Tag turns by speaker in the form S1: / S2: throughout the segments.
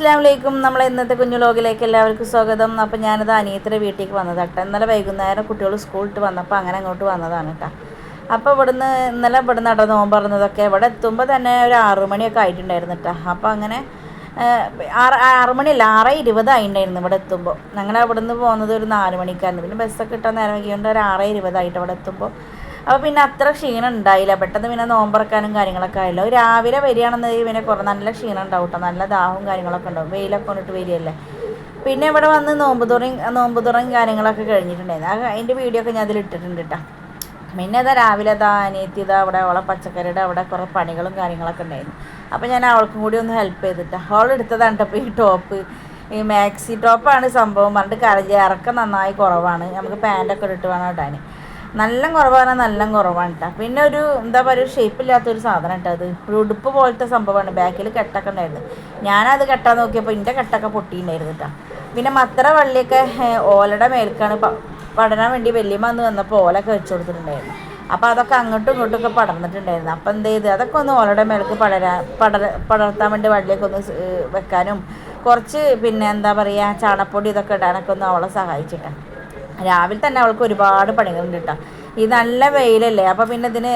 S1: അസ്സാം വലൈക്കും നമ്മളെ ഇന്നത്തെ കുഞ്ഞു ലോകിലേക്ക് എല്ലാവർക്കും സ്വാഗതം. അപ്പോൾ ഞാനത് അനിയത്തിന്റെ വീട്ടിലേക്ക് വന്നത് കേട്ടോ ഇന്നലെ വൈകുന്നേരം കുട്ടികൾ സ്കൂളിട്ട് വന്നപ്പോൾ അങ്ങനെ അങ്ങോട്ട് വന്നതാണ് കേട്ടോ അപ്പോൾ ഇവിടുന്ന് ഇന്നലെ ഇവിടുന്ന് കേട്ടോ നോമ്പ് പറഞ്ഞതൊക്കെ ഇവിടെ എത്തുമ്പോൾ തന്നെ ഒരു ആറു മണിയൊക്കെ ആയിട്ടുണ്ടായിരുന്നു കേട്ടോ അപ്പോൾ അങ്ങനെ ആറ് ആറ് മണിയല്ല ആറ് ഇരുപതായിട്ടുണ്ടായിരുന്നു ഇവിടെ എത്തുമ്പോൾ ഞങ്ങൾ അവിടുന്ന് പോകുന്നത് ഒരു നാല് മണിക്കായിരുന്നു. പിന്നെ ബസ്സൊക്കെ കിട്ടാൻ നേരം വൈകിയോണ്ട് ഒരു ആറ് ഇരുപതായിട്ട് ഇവിടെ എത്തുമ്പോൾ അപ്പോൾ പിന്നെ അത്ര ക്ഷീണം ഉണ്ടായില്ല. പെട്ടെന്ന് പിന്നെ നോമ്പറക്കാനും കാര്യങ്ങളൊക്കെ ആയല്ലോ. രാവിലെ വരികയാണെന്നുണ്ടെങ്കിൽ പിന്നെ കുറേ നല്ല ക്ഷീണം ഉണ്ടാവും കേട്ടോ നല്ല ദാഹവും കാര്യങ്ങളൊക്കെ ഉണ്ടാവും. വെയിലൊക്കെ കൊണ്ടിട്ട് വരികയല്ലേ. പിന്നെ ഇവിടെ വന്ന് നോമ്പ് തുറയും നോമ്പ് തുറയും കാര്യങ്ങളൊക്കെ കഴിഞ്ഞിട്ടുണ്ടായിരുന്നു. അതിന്റെ വീഡിയോ ഒക്കെ ഞാൻ അതിൽ ഇട്ടിട്ടുണ്ട് കേട്ടോ പിന്നെ അതാ രാവിലെ അതാ അനിയത്തി ഇതാ അവിടെ അവളെ പച്ചക്കറിയുടെ അവിടെ കുറേ പണികളും കാര്യങ്ങളൊക്കെ ഉണ്ടായിരുന്നു. അപ്പോൾ ഞാൻ അവൾക്കും കൂടി ഒന്ന് ഹെൽപ്പ് ചെയ്തിട്ട്. അവൾ എടുത്തതാണ് ഈ ടോപ്പ്. ഈ മാക്സി ടോപ്പാണ് സംഭവം. പറഞ്ഞിട്ട് കരഞ്ഞ് ഇറക്കം നന്നായി കുറവാണ്. നമുക്ക് പാന്റൊക്കെ ഇട്ടിട്ട് വേണം ഇടാൻ. നല്ല കുറവാണ് നല്ല കുറവാണ് കേട്ടോ പിന്നെ ഒരു എന്താ പറയുക ഒരു ഷേപ്പ് ഇല്ലാത്തൊരു സാധനം കേട്ടോ അത്. ഒരു ഉടുപ്പ് പോലത്തെ സംഭവമാണ് ബാക്കിൽ കെട്ടൊക്കെ ഉണ്ടായിരുന്നു. ഞാനത് കെട്ടാൻ നോക്കിയപ്പോൾ എന്റെ കെട്ടൊക്കെ പൊട്ടിയിട്ടുണ്ടായിരുന്നു കേട്ടോ പിന്നെ മത്ര വള്ളിയൊക്കെ ഓലയുടെ മേൽക്കാണ് പഠനം വേണ്ടി വലിയമ്മ വന്ന് വന്നപ്പോൾ ഓലൊക്കെ വെച്ച് കൊടുത്തിട്ടുണ്ടായിരുന്നു. അപ്പോൾ അതൊക്കെ അങ്ങോട്ടും ഇങ്ങോട്ടും ഒക്കെ പടർന്നിട്ടുണ്ടായിരുന്നു. അപ്പം എന്ത് ചെയ്ത് അതൊക്കെ ഒന്ന് ഓലയുടെ മേൽക്ക് പടരാ പടര പടർത്താൻ വേണ്ടി വള്ളിയൊക്കെ ഒന്ന് വെക്കാനും കുറച്ച് പിന്നെ എന്താ പറയുക ചാണപ്പൊടി ഇതൊക്കെ ഇടാനൊക്കെ ഒന്ന് അവളെ സഹായിച്ചിട്ടാണ് രാവിലെ തന്നെ അവൾക്ക് ഒരുപാട് പണികളുണ്ട് കേട്ടോ ഈ നല്ല വെയിലല്ലേ അപ്പോൾ പിന്നെ ഇതിന്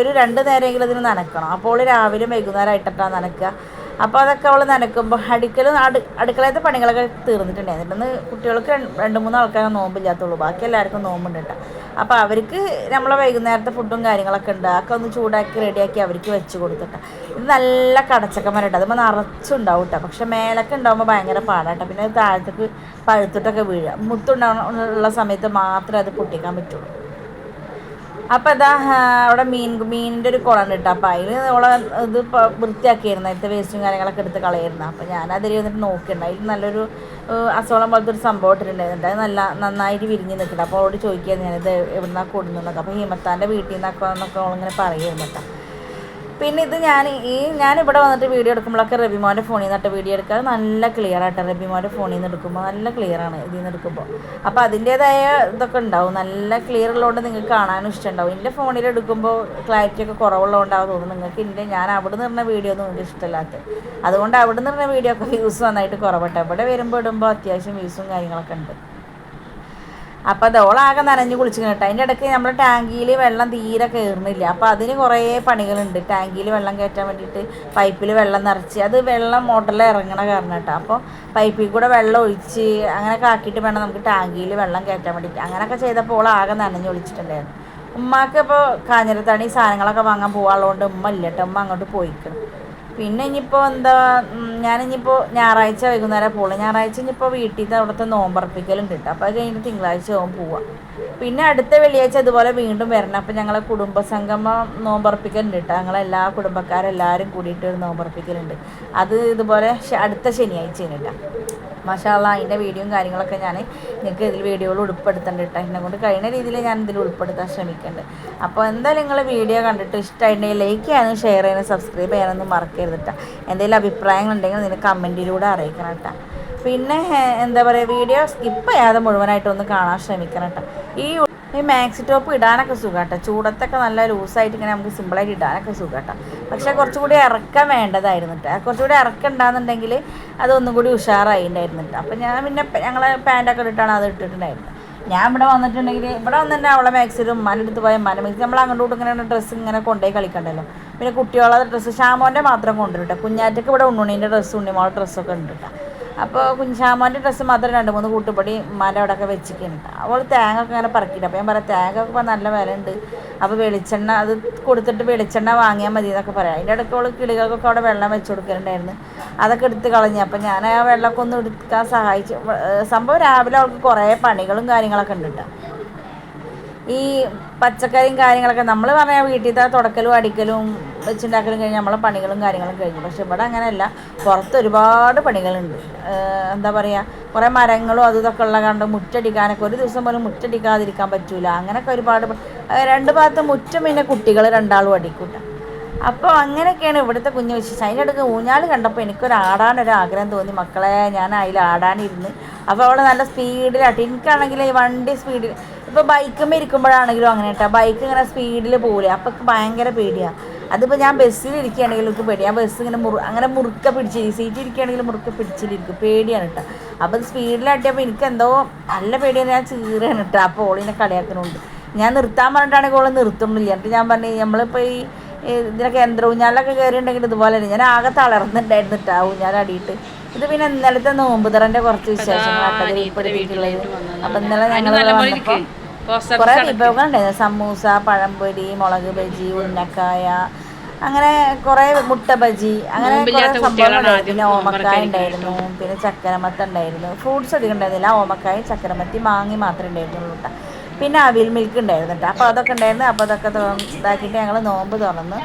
S1: ഒരു രണ്ട് നേരമെങ്കിലും ഇതിന് നനക്കണം. അപ്പോൾ രാവിലെ വൈകുന്നേരം ആയിട്ടാണ് നനക്കുക. അപ്പോൾ അതൊക്കെ അവൾ നനക്കുമ്പോൾ അടുക്കലും അടു അടുക്കളയത്തെ പണികളൊക്കെ തീർന്നിട്ടുണ്ടായിരുന്നു ഇന്ന് കുട്ടികൾക്ക് രണ്ട് മൂന്ന് ആൾക്കാരെ നോമ്പില്ലാത്തുള്ളൂ. ബാക്കി എല്ലാവർക്കും നോമ്പുണ്ട് അപ്പോൾ അവർക്ക് നമ്മളെ വൈകുന്നേരത്തെ ഫുഡും കാര്യങ്ങളൊക്കെ ഉണ്ട്. അതൊക്കെ ഒന്ന് ചൂടാക്കി റെഡിയാക്കി അവർക്ക് വെച്ച് കൊടുത്തിട്ട. ഇത് നല്ല കടച്ചക്കമരട്ടോ അതുമ്പോൾ നിറച്ചുണ്ടാവും കേട്ടോ പക്ഷെ മേലൊക്കെ ഉണ്ടാകുമ്പോൾ ഭയങ്കര പാടാട്ടോ. പിന്നെ താഴത്തേക്ക് പഴുത്തിട്ടൊക്കെ വീഴുക. മുത്തുണ്ടാവുന്ന സമയത്ത് മാത്രമേ അത് പൊട്ടിക്കാൻ പറ്റുള്ളൂ. അപ്പോൾ അതാ അവിടെ മീൻ മീനിന്റെ ഒരു കുളം കിട്ടും അപ്പോൾ അതിൽ അവളെ ഇത് വൃത്തിയാക്കിയായിരുന്നു. അതിലത്തെ വേസ്റ്റും കാര്യങ്ങളൊക്കെ എടുത്ത് കളയായിരുന്നു. അപ്പോൾ ഞാൻ അതിൽ വന്നിട്ട് നോക്കിയിട്ടുണ്ട്. അതിൽ നല്ലൊരു അസോളം പോലത്തെ ഒരു സംഭവം ഇട്ടിട്ടുണ്ടായിരുന്നു അത് നല്ല നന്നായിട്ട് വിരിഞ്ഞ് നിൽക്കുന്നുണ്ട്. അപ്പോൾ അവളോട് ചോദിക്കുകയാണ് ഞാനിത് എവിടുന്നാണ് കൊടുക്കുന്നതൊക്കെ അപ്പോൾ ഹിമത്താന്റെ വീട്ടിൽ നിന്നൊക്കെ എന്നൊക്കെ അവളിങ്ങനെ പറയുമായിരുന്നു കേട്ടോ പിന്നെ ഇത് ഞാൻ ഈ ഞാൻ ഇവിടെ വന്നിട്ട് വീഡിയോ എടുക്കുമ്പോഴൊക്കെ റബിമോന്റെ ഫോണിൽ നിന്നിട്ട് വീഡിയോ എടുക്കാതെ നല്ല ക്ലിയർ ആയിട്ട് റബിമോന്റെ ഫോണിൽ നിന്ന് എടുക്കുമ്പോൾ നല്ല ക്ലിയർ ആണ് ഇതിൽ നിന്ന് എടുക്കുമ്പോൾ അപ്പോൾ അതിന്റേതായ ഇതൊക്കെ ഉണ്ടാവും. നല്ല ക്ലിയർ ഉള്ളതുകൊണ്ട് നിങ്ങൾക്ക് കാണാനും ഇഷ്ടമുണ്ടാവും. എന്റെ ഫോണിൽ എടുക്കുമ്പോൾ ക്ലാരിറ്റി ഒക്കെ കുറവുള്ളതുകൊണ്ടാവും തോന്നുന്നു. നിങ്ങൾക്ക് എന്റെ ഞാൻ അവിടെ നിന്ന് പറഞ്ഞ വീഡിയോ ഒന്നും നിങ്ങൾക്ക് ഇഷ്ടമില്ലാത്ത. അതുകൊണ്ട് അവിടെ നിന്ന് പറഞ്ഞ വീഡിയോ ഒക്കെ വ്യൂസ് നന്നായിട്ട് കുറവട്ടെ. ഇവിടെ വരുമ്പോൾ ഇടുമ്പോൾ അത്യാവശ്യം വ്യൂസും കാര്യങ്ങളൊക്കെ ഉണ്ട്. അപ്പോൾ അത് ഓളാകെ നനഞ്ഞ് കുളിച്ചു കേട്ടോ അതിന്റെ ഇടയ്ക്ക് നമ്മുടെ ടാങ്കിയിൽ വെള്ളം തീരെ കയറുന്നില്ല അപ്പോൾ അതിന് കുറേ പണികളുണ്ട്. ടാങ്കിയിൽ വെള്ളം കയറ്റാൻ വേണ്ടിയിട്ട് പൈപ്പിൽ വെള്ളം നിറച്ച് അത് വെള്ളം മോട്ടറിൽ ഇറങ്ങണ കാരണം കേട്ടോ അപ്പോൾ പൈപ്പിൽ കൂടെ വെള്ളം ഒഴിച്ച് അങ്ങനെയൊക്കെ ആക്കിയിട്ട് വേണം നമുക്ക് ടാങ്കിയിൽ വെള്ളം കയറ്റാൻ വേണ്ടിയിട്ട്. അങ്ങനെയൊക്കെ ചെയ്തപ്പോൾ ഓളാകെ നനഞ്ഞ് ഒളിച്ചിട്ടുണ്ടായിരുന്നു ഉമ്മാക്ക് ഇപ്പോൾ കാഞ്ഞിരത്തണി സാധനങ്ങളൊക്കെ വാങ്ങാൻ പോകാനുള്ളതുകൊണ്ട് ഉമ്മ ഇല്ല കേട്ടോ ഉമ്മ അങ്ങോട്ട് പോയിക്കണം. പിന്നെ ഇനിയിപ്പോൾ എന്താ ഞാനിപ്പോൾ ഞായറാഴ്ച വൈകുന്നേരം പോകുള്ളൂ ഞായറാഴ്ച ഇനിയിപ്പോൾ വീട്ടിൽ അവിടുത്തെ നോമ്പറപ്പിക്കലും കിട്ടും. അപ്പോൾ അത് കഴിഞ്ഞിട്ട് തിങ്കളാഴ്ച ആവും പോവാം. പിന്നെ അടുത്ത വെള്ളിയാഴ്ച അതുപോലെ വീണ്ടും വരണം. അപ്പോൾ ഞങ്ങളെ കുടുംബസംഗമം നോമ്പറപ്പിക്കലുണ്ട് കേട്ടോ. ഞങ്ങളെല്ലാ കുടുംബക്കാരെല്ലാവരും കൂടിയിട്ട് നോമ്പറപ്പിക്കലുണ്ട്. അത് ഇതുപോലെ അടുത്ത ശനിയാഴ്ച കേട്ടോ. മഷാല്ല അതിന്റെ വീഡിയോയും കാര്യങ്ങളൊക്കെ ഞാൻ നിങ്ങൾക്ക് ഇതിൽ വീഡിയോകൾ ഉൾപ്പെടുത്തേണ്ട കേട്ടോ എന്നെ കൊണ്ട് കഴിയുന്ന രീതിയിൽ ഞാൻ ഇതിൽ ഉൾപ്പെടുത്താൻ ശ്രമിക്കുന്നുണ്ട് അപ്പോൾ എന്തായാലും നിങ്ങൾ വീഡിയോ കണ്ടിട്ട് ഇഷ്ടമായിട്ടുണ്ടെങ്കിൽ ലൈക്ക് ചെയ്യാനും ഷെയർ ചെയ്യാനും സബ്സ്ക്രൈബ് ചെയ്യാനൊന്നും മറക്കരുത് കേട്ടോ എന്തെങ്കിലും അഭിപ്രായങ്ങൾ ഉണ്ടെങ്കിൽ നിങ്ങൾ കമന്റിലൂടെ അറിയിക്കണം കേട്ടോ പിന്നെ എന്താ പറയുക വീഡിയോ സ്കിപ്പ് ചെയ്യാതെ മുഴുവനായിട്ടൊന്ന് കാണാൻ ശ്രമിക്കണം കേട്ടോ ഈ ഈ മാക്സി ടോപ്പ് ഇടാനൊക്കെ സുഖമാട്ടോ ചൂടത്തൊക്കെ നല്ല ലൂസായിട്ട് ഇങ്ങനെ നമുക്ക് സിമ്പിളായിട്ട് ഇടാനൊക്കെ സുഖമാട്ടോ പക്ഷേ കുറച്ചുകൂടി ഇറക്കം വേണ്ടതായിരുന്നു കേട്ടോ കുറച്ചുകൂടി ഇറക്കം ഉണ്ടാകുന്നുണ്ടെങ്കിൽ അതൊന്നും കൂടി ഉഷാറായിട്ടുണ്ടായിരുന്നു കേട്ടോ അപ്പം ഞാൻ പിന്നെ ഞങ്ങൾ പാന്റൊക്കെ ഇട്ടിട്ടാണ് അത് ഇട്ടിട്ടുണ്ടായിരുന്നത് ഞാൻ ഇവിടെ വന്നിട്ടുണ്ടെങ്കിൽ ഇവിടെ വന്നിട്ട് അവളെ മാക്സിലും ഉമ്മാന്റെ അടുത്ത് പോയ ഉമ്മാന്റെ മാക്സി നമ്മൾ അങ്ങോട്ടും ഇങ്ങനെ ഡ്രസ്സ് ഇങ്ങനെ കൊണ്ടുപോയി കളിക്കണ്ടല്ലോ. പിന്നെ കുട്ടികളെ ഡ്രസ്സ് ഷാമോന്റെ മാത്രം കൊണ്ടുവരും കേട്ടോ കുഞ്ഞാറ്റക്ക് ഇവിടെ ഉണ്ണുണീന്റെ ഡ്രസ്സ് ഉണ്ണിമോളെ ഡ്രസ്സൊക്കെ ഉണ്ട് കേട്ടോ അപ്പോൾ കുഞ്ഞാമോന്റെ ഡ്രസ്സ് മാത്രം രണ്ട് മൂന്ന് കൂട്ടുപടി ഉമ്മാന്റെ അവിടെയൊക്കെ വെച്ചിട്ടുണ്ട് അവൾ തേങ്ങ ഒക്കെ പറക്കിയിട്ട് അപ്പോൾ ഞാൻ പറയാം തേങ്ങ ഒക്കെ ഇപ്പോൾ നല്ല വില ഉണ്ട് അപ്പോൾ വെളിച്ചെണ്ണ അത് കൊടുത്തിട്ട് വെളിച്ചെണ്ണ വാങ്ങിയാൽ മതി എന്നൊക്കെ പറയാം. അതിന്റെ ഇടയ്ക്ക് അവൾ കിളികൾക്കൊക്കെ അവിടെ വെള്ളം വെച്ച് കൊടുക്കലുണ്ടായിരുന്നു. അതൊക്കെ എടുത്ത് കളഞ്ഞു. അപ്പോൾ ഞാൻ ആ വെള്ളമൊക്കെ ഒന്ന് എടുക്കാൻ സഹായിച്ചു. സംഭവം രാവിലെ അവൾക്ക് കുറേ പണികളും കാര്യങ്ങളൊക്കെ ഉണ്ട് കേട്ടോ. ഈ പച്ചക്കറിയും കാര്യങ്ങളൊക്കെ നമ്മൾ പറഞ്ഞാൽ വീട്ടിലത്തെ തുടക്കലും അടിക്കലും വെച്ചുണ്ടാക്കലും കഴിഞ്ഞ് നമ്മളെ പണികളും കാര്യങ്ങളും കഴിഞ്ഞു. പക്ഷെ ഇവിടെ അങ്ങനെയല്ല. പുറത്ത് ഒരുപാട് പണികളുണ്ട്. എന്താ പറയുക കുറേ മരങ്ങളും അതും ഇതൊക്കെ ഉള്ള കണ്ട് മുറ്റടിക്കാനൊക്കെ ഒരു ദിവസം പോലും മുറ്റടിക്കാതിരിക്കാൻ പറ്റൂല. അങ്ങനെയൊക്കെ ഒരുപാട് രണ്ട് ഭാഗത്ത് മുറ്റം പിന്നെ കുട്ടികൾ രണ്ടാളും അടിക്കൂട്ട. അപ്പോൾ അങ്ങനെയൊക്കെയാണ് ഇവിടുത്തെ കുഞ്ഞു വിശേഷം. അതിന്റെ അടുക്ക് ഊഞ്ഞാൽ കണ്ടപ്പോൾ എനിക്കൊരു ആടാനൊരു ആഗ്രഹം തോന്നി. മക്കളെ ഞാൻ അതിൽ ആടാനിരുന്ന് അപ്പോൾ അവൾ നല്ല സ്പീഡിലാട്ടി എനിക്കാണെങ്കിൽ വണ്ടി സ്പീഡിൽ ഇപ്പോൾ ബൈക്കുമ്പോൾ ഇരിക്കുമ്പോഴാണെങ്കിലും അങ്ങനെ കേട്ടോ ബൈക്ക് ഇങ്ങനെ സ്പീഡിൽ പോകില്ല അപ്പോൾ ഭയങ്കര പേടിയാണ് അതിപ്പോൾ ഞാൻ ബസ്സിൽ ഇരിക്കുകയാണെങ്കിൽ എനിക്ക് പേടി ഞാൻ ബസ് ഇങ്ങനെ മുറു അങ്ങനെ മുറുക്ക പിടിച്ച് സീറ്റ് ഇരിക്കുകയാണെങ്കിൽ മുറുക്ക പിടിച്ചിട്ടിരിക്കും പേടിയാണ് കേട്ടോ അപ്പോൾ സ്പീഡിലാട്ടിയപ്പോൾ എനിക്ക് എന്തോ നല്ല പേടിയാണ്. ഞാൻ ചീറാണ് കേട്ടോ അപ്പോൾ ഓളിനെ കളിയാക്കുന്നുണ്ട് ഞാൻ നിർത്താൻ പറഞ്ഞിട്ടാണെങ്കിൽ ഓളെ നിർത്തുന്നില്ല. എന്നിട്ട് ഞാൻ പറഞ്ഞു നമ്മളിപ്പോൾ ഈ ഇതിനൊക്കെ യന്ത്രവും ഞാനൊക്കെ കയറിയിട്ടുണ്ടെങ്കിൽ ഇതുപോലെ തന്നെ. ഞാൻ ആകെ തളർന്നിട്ടുണ്ടായിരുന്നു കേട്ടോ ആ അടിയിട്ട് ഇത് പിന്നെ ഇന്നലത്തെ നോമ്പ് തുറന്റെ കുറച്ച് വിശേഷം ഉൾപ്പെടുത്തിയിട്ടുള്ളത് അപ്പം ഇന്നലെ ഞങ്ങൾ വന്നപ്പോൾ കുറേ വിഭവങ്ങൾ ഉണ്ടായിരുന്നു സമൂസ പഴംപൊരി മുളക് ബജി ഉന്നക്കായ അങ്ങനെ കുറെ മുട്ട ബജി അങ്ങനെ കുറേ സംഭവങ്ങളുണ്ടായിരുന്നു പിന്നെ ഓമക്കായ ഉണ്ടായിരുന്നു. പിന്നെ ചക്കരമത്ത ഉണ്ടായിരുന്നു. ഫ്രൂട്ട്സ് അധികം ഉണ്ടായിരുന്നില്ല. ഓമക്കായ ചക്കരമത്തി മാങ്ങി മാത്രമേ ഉണ്ടായിരുന്നുള്ളൂ കേട്ടോ പിന്നെ അവിൽ മിൽക്ക് ഉണ്ടായിരുന്നു കേട്ടോ അപ്പോൾ അതൊക്കെ ഉണ്ടായിരുന്നു. അപ്പോൾ അതൊക്കെ ഇതാക്കിട്ട് ഇതാക്കിയിട്ട് ഞങ്ങൾ നോമ്പ് തുറന്നു.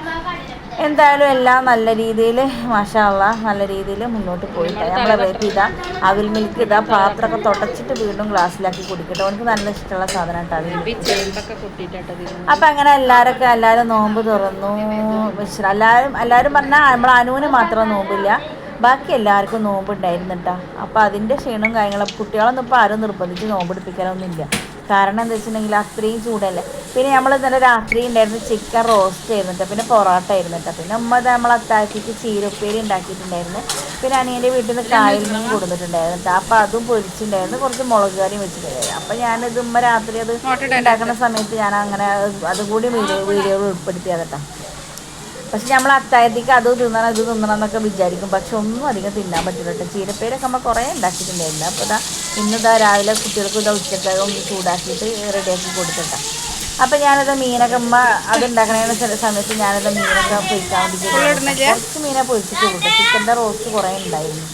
S1: എന്തായാലും എല്ലാം നല്ല രീതിയിൽ മാഷാള്ള നല്ല രീതിയിൽ മുന്നോട്ട് പോയിട്ട്. നമ്മളെ ഇതാ അവിൽ മിൽക്ക് ഇതാ പാത്രമൊക്കെ തുടച്ചിട്ട് വീണ്ടും ഗ്ലാസ്സിലാക്കി കുടിക്കട്ടെ. അവനക്ക് നല്ല ഇഷ്ടമുള്ള സാധനം കേട്ടോ അവിൽ മിൽക്ക്
S2: ചേമ്പൊക്കെ പൊട്ടിയിട്ടത്
S1: അപ്പം അങ്ങനെ എല്ലാവരൊക്കെ എല്ലാവരും നോമ്പ് തുറന്നു. വിശ്ര എല്ലാവരും എല്ലാവരും പറഞ്ഞാൽ നമ്മൾ അനുവിന് മാത്രം നോമ്പില്ല. ബാക്കി എല്ലാവർക്കും നോമ്പ് ഉണ്ടായിരുന്നു കേട്ടോ അപ്പോൾ അതിന്റെ ക്ഷീണവും കാര്യങ്ങളും കുട്ടികളൊന്നും ഇപ്പോൾ ആരും നിർബന്ധിച്ച് നോമ്പ് എടുപ്പിക്കാനൊന്നുമില്ല കാരണം എന്താ വെച്ചിട്ടുണ്ടെങ്കിൽ അത്രയും ചൂടല്ലേ. പിന്നെ നമ്മൾ ഇന്നലെ രാത്രി ഉണ്ടായിരുന്നു ചിക്കൻ റോസ്റ്റ് ആയിരുന്നു പിന്നെ പൊറോട്ട ആയിരുന്നു കേട്ടോ. പിന്നെ ഉമ്മ നമ്മൾ അത്താക്കിക്ക് ചീരപ്പേരി ഉണ്ടാക്കിയിട്ടുണ്ടായിരുന്നു. പിന്നെ അനിയന്റെ വീട്ടിൽ നിന്ന് കായൽ മീൻ കൊടുത്തിട്ടുണ്ടായിരുന്നു കേട്ടോ. അപ്പോൾ അതും പൊരിച്ചിട്ടുണ്ടായിരുന്നു. കുറച്ച് മുളക് കറിയും വെച്ചിട്ടുണ്ടായിരുന്നു. അപ്പോൾ ഞാനിത് ഉമ്മ രാത്രി അത് ഉണ്ടാക്കുന്ന സമയത്ത് ഞാൻ അങ്ങനെ അതുകൂടി വീഡിയോ വീഡിയോയിൽ ഉൾപ്പെടുത്തിയത് കേട്ടോ. പക്ഷെ നമ്മൾ അത്തായത്തേക്ക് അത് തിന്നണം ഇത് തിന്നണം എന്നൊക്കെ വിചാരിക്കും. പക്ഷെ ഒന്നും അധികം തിന്നാൻ പറ്റില്ല കേട്ടോ. ചീരപ്പേരൊക്കെ നമ്മൾ കുറേ ഉണ്ടാക്കിയിട്ടുണ്ടായിരുന്നു. അപ്പോൾ ഇതാ ഇന്നിതാ രാവിലെ കുട്ടികൾക്ക് ഇതാ ഉച്ചക്കകം ചൂടാക്കിയിട്ട് റെഡിയാക്കി കൊടുത്തിട്ടാ. അപ്പം ഞാനത് മീനൊക്കെ ഉമ്മ അത് ഉണ്ടാക്കണ ചില സമയത്ത് ഞാനത് മീനൊക്കെ പൊരിക്കാൻ വേണ്ടി കുറച്ച് മീനെ പൊരിച്ചിട്ട് കൊടുക്കും ചിക്കന്റെ റോസ്റ്റ് കുറേ ഉണ്ടായിരുന്നു.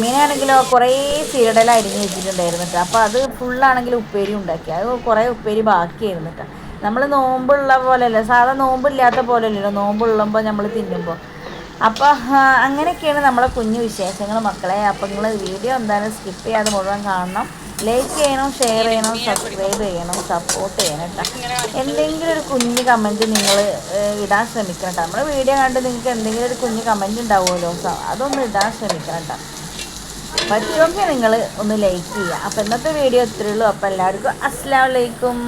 S1: മീനാണെങ്കിലോ കുറേ സീരടല അരിഞ്ഞ് വെച്ചിട്ടുണ്ടായിരുന്നു കേട്ടോ അപ്പോൾ അത് ഫുള്ളാണെങ്കിൽ ഉപ്പേരി ഉണ്ടാക്കി. അത് കുറേ ഉപ്പേരി ബാക്കിയായിരുന്നു കേട്ടോ നമ്മൾ നോമ്പുള്ള പോലെയല്ല സാധാ നോമ്പില്ലാത്ത പോലെയല്ലല്ലോ. നോമ്പുള്ളുമ്പോൾ നമ്മൾ തിന്നുമ്പോൾ അപ്പോൾ അങ്ങനെയൊക്കെയാണ് നമ്മളെ കുഞ്ഞു വിശേഷങ്ങൾ മക്കളെ. അപ്പോൾ നിങ്ങൾ വീഡിയോ എന്തായാലും സ്കിപ്പ് ചെയ്യാതെ മുഴുവൻ കാണണം. ലൈക്ക് ചെയ്യണം ഷെയർ ചെയ്യണം സബ്സ്ക്രൈബ് ചെയ്യണം സപ്പോർട്ട് ചെയ്യണം കേട്ടോ. എന്തെങ്കിലും ഒരു കുഞ്ഞ് കമന്റ് നിങ്ങൾ ഇടാൻ ശ്രമിക്കണം കേട്ടോ. നമ്മുടെ വീഡിയോ കണ്ട് നിങ്ങൾക്ക് എന്തെങ്കിലും ഒരു കുഞ്ഞ് കമന്റ് ഉണ്ടാവുമല്ലോ അതൊന്ന് ഇടാൻ ശ്രമിക്കണം കേട്ടോ. പറ്റുമെങ്കിൽ നിങ്ങൾ ഒന്ന് ലൈക്ക് ചെയ്യുക. അപ്പോൾ ഇന്നത്തെ വീഡിയോ ഇത്രയേ ഉള്ളൂ. അപ്പോൾ എല്ലാവർക്കും അസ്സാം വലൈക്കും